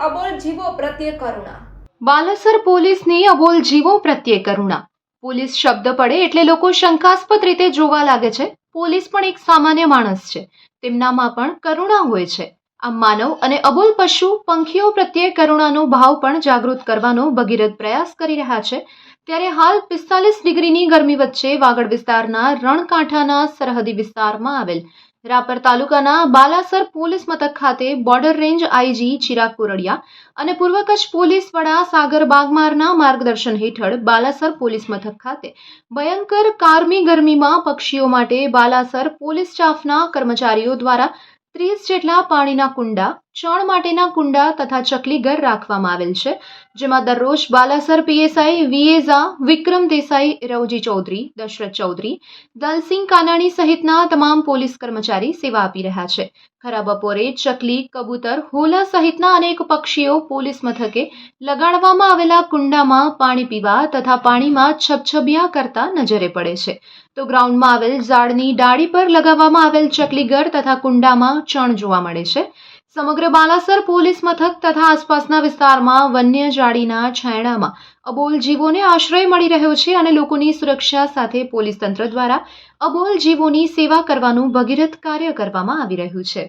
અબોલ જીવો પ્રત્યે કરુણા. બાલાસર પોલીસની અબોલ જીવો પ્રત્યે કરુણા. પોલીસ શબ્દ પડે એટલે લોકો શંકાસ્પદ રીતે જોવા લાગે છે. પોલીસ પણ એક સામાન્ય માણસ છે. તેમનામાં પણ કરુણા હોય છે. આમ માનવ અને અબોલ પશુ પંખીઓ પ્રત્યે કરુણાનો ભાવ પણ જાગૃત કરવાનો ભગીરથ પ્રયાસ કરી રહ્યા છે. ત્યારે હાલ પિસ્તાલીસ ડિગ્રીની ગરમી વચ્ચે વાગડ વિસ્તારના રણકાંઠાના સરહદી વિસ્તારમાં આવેલ રાપર તાલુકાના બાલાસર પોલીસ મથક ખાતે border range IG Chirag Kordiya અને પૂર્વ કચ્છ પોલીસ વડા સાગર બાગમારના માર્ગદર્શન હેઠળ બાલાસર પોલીસ મથક ખાતે ભયંકર કારમી ગરમીમાં પક્ષીઓ માટે બાલાસર પોલીસ સ્ટાફના કર્મચારીઓ દ્વારા ત્રીસ જેટલા પાણીના કુંડા ચણ માટેના કુંડા તથા ચકલીઘર રાખવામાં આવેલ છે, જેમાં દરરોજ બાલાસર પીએસઆઈ વીએઝા વિક્રમ દેસાઈ, રવજી ચૌધરી, દશરથ ચૌધરી, દલસિંહ કાનાણી સહિતના તમામ પોલીસ કર્મચારી સેવા આપી રહ્યા છે. ખરા બપોરે ચકલી, કબૂતર, હોલા સહિતના અનેક પક્ષીઓ પોલીસ મથકે લગાડવામાં આવેલા કુંડામાં પાણી પીવા તથા પાણીમાં છબછબિયા કરતા નજરે પડે છે. તો ગ્રાઉન્ડમાં આવેલ ઝાડની ડાળી પર લગાવવામાં આવેલ ચકલીઘર તથા કુંડામાં ચણ જોવા મળે છે. સમગ્ર બાલાસર પોલીસ મથક તથા આસપાસના વિસ્તારમાં વન્ય જાળીના છાંયડામાં અબોલ જીવોને આશ્રય મળી રહ્યો છે અને લોકોની સુરક્ષા સાથે પોલીસ તંત્ર દ્વારા અબોલ જીવોની સેવા કરવાનું ભગીરથ કાર્ય કરવામાં આવી રહ્યું છે.